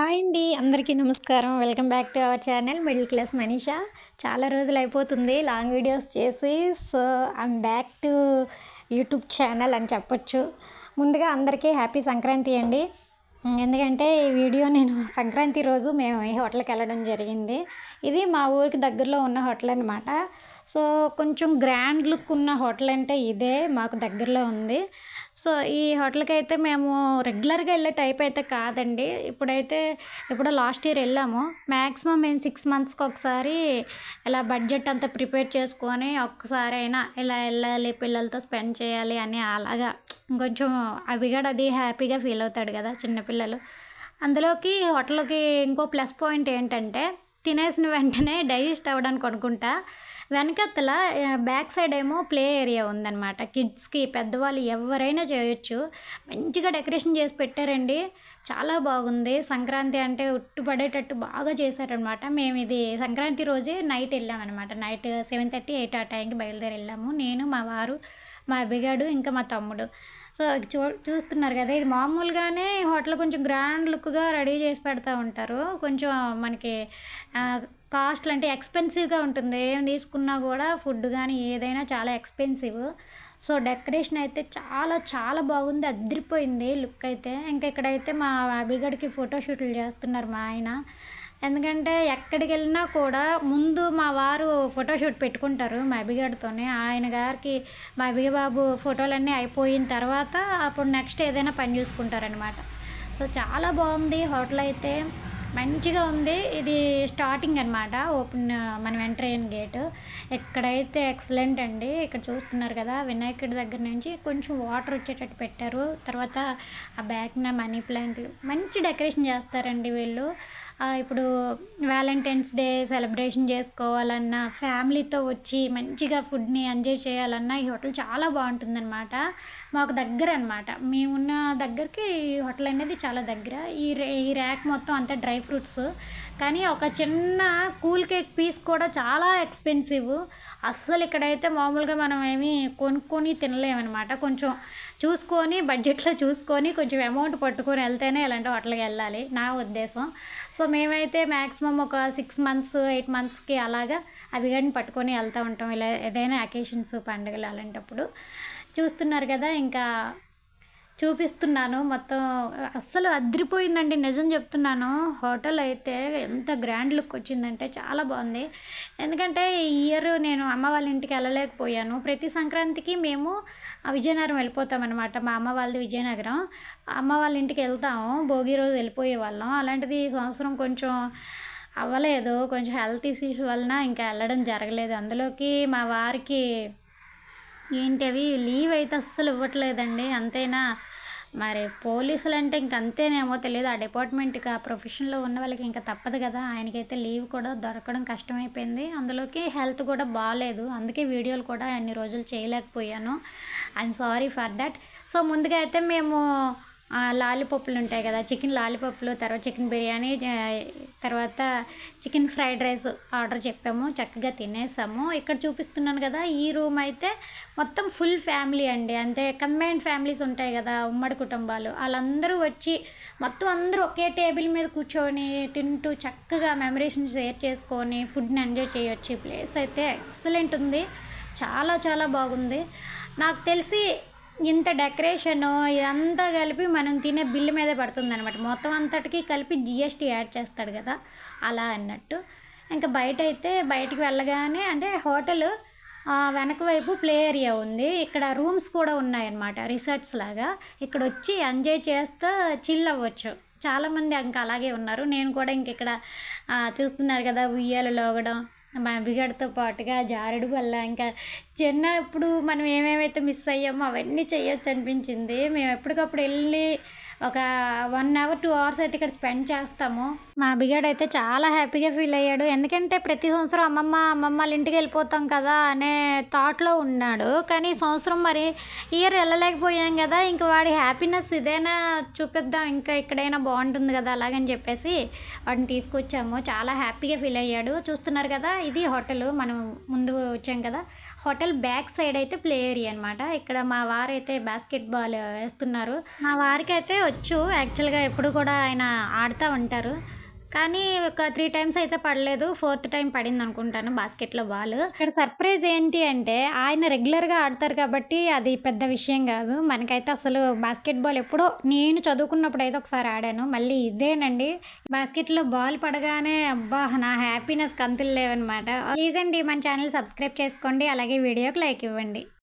Hi అండి అందరికీ నమస్కారం. Welcome back to our channel middle class Manisha. చాలా రోజులు అయిపోతుంది లాంగ్ వీడియోస్ చేసి so I'm back to YouTube channel అని చెప్పొచ్చు. ముందుగా అందరికీ హ్యాపీ సంక్రాంతి అండి. ఎందుకంటే ఈ వీడియో నేను సంక్రాంతి రోజు మేము ఈ హోటల్కి వెళ్ళడం జరిగింది. ఇది మా ఊరికి దగ్గరలో ఉన్న హోటల్ అనమాట సో కొంచెం గ్రాండ్ లుక్ ఉన్న హోటల్ అంటే ఇదే మాకు దగ్గరలో ఉంది. సో ఈ హోటల్కి అయితే మేము రెగ్యులర్గా వెళ్ళే టైప్ అయితే కాదండి. ఇప్పుడైతే ఇప్పుడు లాస్ట్ ఇయర్ వెళ్ళాము. మ్యాక్సిమం మేము సిక్స్ మంత్స్కి ఒకసారి ఇలా బడ్జెట్ అంతా ప్రిపేర్ చేసుకొని ఒక్కసారి అయినా ఇలా వెళ్ళాలి పిల్లలతో స్పెండ్ చేయాలి అని అలాగా కొంచెం అవిగాడు అది హ్యాపీగా ఫీల్ అవుతాడు కదా చిన్నపిల్లలు అందులోకి హోటల్కి ఇంకో ప్లస్ పాయింట్ ఏంటంటే తినేసిన వెంటనే డైజెస్ట్ అవ్వడానికి అనుకుంటా. వెనకతల బ్యాక్ సైడ్ ఏమో ప్లే ఏరియా ఉందన్నమాట. కిడ్స్కి పెద్దవాళ్ళు ఎవరైనా చేయొచ్చు. మంచిగా డెకరేషన్ చేసి పెట్టారండి. చాలా బాగుంది. సంక్రాంతి అంటే ఉట్టుపడేటట్టు బాగా చేశారనమాట మేము ఇది సంక్రాంతి రోజే నైట్ వెళ్ళామన్నమాట. నైట్ సెవెన్ థర్టీ ఎయిట్ ఆ టైంకి బయలుదేరి వెళ్ళాము. నేను మా వారు మా అబ్బిగాడు ఇంకా మా తమ్ముడు. సో చూ చూస్తున్నారు కదా ఇది మామూలుగానే హోటల్ కొంచెం గ్రాండ్ లుక్గా రెడీ చేసి పెడతా ఉంటారు. కొంచెం మనకి కాస్ట్లు అంటే ఎక్స్పెన్సివ్గా ఉంటుంది. ఏం తీసుకున్నా కూడా ఫుడ్ కానీ ఏదైనా చాలా ఎక్స్పెన్సివ్ సో డెకరేషన్ అయితే చాలా చాలా బాగుంది. అదిరిపోయింది లుక్ అయితే. ఇంకా ఇక్కడైతే మా అభిగడికి ఫోటోషూట్లు చేస్తున్నారు మా ఆయన. ఎందుకంటే ఎక్కడికి వెళ్ళినా కూడా ముందు మా వారు ఫోటోషూట్ పెట్టుకుంటారు మా అభిగడితోనే ఆయన గారికి మా అభిగబాబు ఫోటోలన్నీ అయిపోయిన తర్వాత అప్పుడు నెక్స్ట్ ఏదైనా పని చూసుకుంటారనమాట సో చాలా బాగుంది హోటల్ అయితే. మంచిగా ఉంది. ఇది స్టార్టింగ్ అనమాట ఓపెన్ మనం ఎంటర్ అయిన గేట్. ఎక్కడైతే ఎక్సలెంట్ అండి ఇక్కడ చూస్తున్నారు కదా వినాయకుడి దగ్గర నుంచి కొంచెం వాటర్ వచ్చేటట్టు పెట్టారు. తర్వాత ఆ బ్యాక్న మనీ ప్లాంట్లు. మంచి డెకరేషన్ చేస్తారండి వీళ్ళు. ఇప్పుడు వ్యాలంటైన్స్ డే సెలబ్రేషన్ చేసుకోవాలన్నా ఫ్యామిలీతో వచ్చి మంచిగా ఫుడ్ని ఎంజాయ్ చేయాలన్నా ఈ హోటల్ చాలా బాగుంటుందన్నమాట. మాకు దగ్గర అనమాట మేమున్న దగ్గరికి ఈ హోటల్ అనేది చాలా దగ్గర. ఈ రే ఈ ర్యాక్ మొత్తం అంతా డ్రై ఫ్రూట్స్. కానీ ఒక చిన్న కూల్ కేక్ పీస్ కూడా చాలా ఎక్స్పెన్సివ్ అస్సలు ఇక్కడైతే మామూలుగా మనం ఏమి కొనుక్కొని తినలేమన్నమాట. కొంచెం చూసుకొని బడ్జెట్లో చూసుకొని కొంచెం అమౌంట్ పట్టుకొని వెళ్తేనే ఇలాంటి హోటల్కి వెళ్ళాలి. నా ఉద్దేశం. సో మేమైతే మ్యాక్సిమం ఒక సిక్స్ మంత్స్ ఎయిట్ మంత్స్కి అలాగా అవి కానీ పట్టుకొని వెళ్తూ ఉంటాం. ఇలా ఏదైనా అకేషన్స్ పండుగలు అలాంటప్పుడు. చూస్తున్నారు కదా ఇంకా చూపిస్తున్నాను. మొత్తం అస్సలు అదిరిపోయిందండి. నిజం చెప్తున్నాను. హోటల్ అయితే ఎంత గ్రాండ్ లుక్ వచ్చిందంటే చాలా బాగుంది. ఎందుకంటే ఈ ఇయర్ నేను అమ్మ వాళ్ళ ఇంటికి వెళ్ళలేకపోయాను. ప్రతి సంక్రాంతికి మేము విజయనగరం వెళ్ళిపోతాం అనమాట మా అమ్మ వాళ్ళది విజయనగరం. అమ్మ వాళ్ళ ఇంటికి వెళ్తాము. భోగి రోజు వెళ్ళిపోయే వాళ్ళం. అలాంటిది ఈ సంవత్సరం కొంచెం అవ్వలేదు. కొంచెం హెల్త్ ఇష్యూస్ వలన ఇంకా వెళ్ళడం జరగలేదు. అందులోకి మా వారికి ఏంటి అవి? లీవ్ అయితే అస్సలు ఇవ్వట్లేదండి. అంతేనా? మరి పోలీసులు అంటే ఇంకంతేనేమో తెలియదు. ఆ డిపార్ట్మెంట్కి ఆ ప్రొఫెషన్లో ఉన్న వాళ్ళకి ఇంకా తప్పదు కదా. ఆయనకైతే లీవ్ కూడా దొరకడం కష్టమైపోయింది. అందులోకి హెల్త్ కూడా బాగాలేదు అందుకే వీడియోలు కూడా అన్ని రోజులు చేయలేకపోయాను. I'm sorry for that. So ముందుగా అయితే మేము లాలీపప్పులు ఉంటాయి కదా చికెన్ లాలీపప్పులు తర్వాత చికెన్ బిర్యానీ తర్వాత చికెన్ ఫ్రైడ్ రైస్ ఆర్డర్ చెప్పాము చక్కగా తినేసాము. ఇక్కడ చూపిస్తున్నాను కదా ఈ రూమ్ అయితే మొత్తం ఫుల్ ఫ్యామిలీ అండి. అంటే కంబైన్డ్ ఫ్యామిలీస్ ఉంటాయి కదా ఉమ్మడి కుటుంబాలు. వాళ్ళందరూ వచ్చి మొత్తం అందరూ ఒకే టేబుల్ మీద కూర్చొని తింటూ చక్కగా మెమరీస్ని షేర్ చేసుకొని ఫుడ్ని ఎంజాయ్ చేయొచ్చు. ఈ ప్లేస్ అయితే ఎక్సలెంట్ ఉంది. చాలా చాలా బాగుంది. నాకు తెలిసి ఇంత డెకరేషన్ ఇదంతా కలిపి మనం తినే బిల్లు మీదే పడుతుంది అనమాట మొత్తం అంతటికి కలిపి జిఎస్టీ యాడ్ చేస్తాడు కదా అలా అన్నట్టు. ఇంకా బయట అయితే బయటికి వెళ్ళగానే అంటే హోటల్ వెనక వైపు ప్లే ఏరియా ఉంది. ఇక్కడ రూమ్స్ కూడా ఉన్నాయన్నమాట రిసార్ట్స్ లాగా. ఇక్కడ వచ్చి ఎంజాయ్ చేస్తూ చిల్ అవ్వచ్చు. చాలామంది ఇంకా అలాగే ఉన్నారు. నేను కూడా ఇంక ఇక్కడ చూస్తున్నారు కదా ఉయ్యాలు లోగడం మా పాటుగా జారుడు వల్ల ఇంకా చిన్నప్పుడు మనం ఏమేమైతే మిస్ అయ్యామో అవన్నీ చేయొచ్చు అనిపించింది. మేము ఎప్పటికప్పుడు వెళ్ళి ఒక వన్ అవర్ టూ అవర్స్ అయితే ఇక్కడ స్పెండ్ చేస్తాము. మా అభిగాడు అయితే చాలా హ్యాపీగా ఫీల్ అయ్యాడు. ఎందుకంటే ప్రతి సంవత్సరం అమ్మమ్మ అమ్మమ్మ వాళ్ళ ఇంటికి వెళ్ళిపోతాం కదా అనే థాట్లో ఉన్నాడు. కానీ సంవత్సరం మరి ఇయర్ వెళ్ళలేకపోయాం కదా ఇంక వాడి హ్యాపీనెస్ ఇదైనా చూపిద్దాం. ఇంకా ఇక్కడైనా బాగుంటుంది కదా అలాగని చెప్పేసి వాడిని తీసుకొచ్చాము. చాలా హ్యాపీగా ఫీల్ అయ్యాడు. చూస్తున్నారు కదా ఇది హోటల్ మనం ముందు వచ్చాం కదా. హోటల్ బ్యాక్ సైడ్ అయితే ప్లే ఏరియా అనమాట ఇక్కడ మా వారు అయితే బాస్కెట్ బాల్ వేస్తున్నారు. మా వారికి అయితే వచ్చు. యాక్చువల్గా ఎప్పుడు కూడా ఆయన ఆడుతూ ఉంటారు. కానీ ఒక త్రీ టైమ్స్ అయితే పడలేదు. ఫోర్త్ టైం పడింది అనుకుంటాను బాస్కెట్లో బాల్. ఇక్కడ సర్ప్రైజ్ ఏంటి అంటే ఆయన రెగ్యులర్గా ఆడతారు కాబట్టి అది పెద్ద విషయం కాదు. మనకైతే అసలు బాస్కెట్బాల్ ఎప్పుడో నేను చదువుకున్నప్పుడు అయితే ఒకసారి ఆడాను. మళ్ళీ ఇదేనండి. బాస్కెట్లో బాల్ పడగానే అబ్బా నా హ్యాపీనెస్ కంతులు లేవన్నమాట ప్లీజ్ అండి మన ఛానల్ సబ్స్క్రైబ్ చేసుకోండి. అలాగే వీడియోకి లైక్ ఇవ్వండి.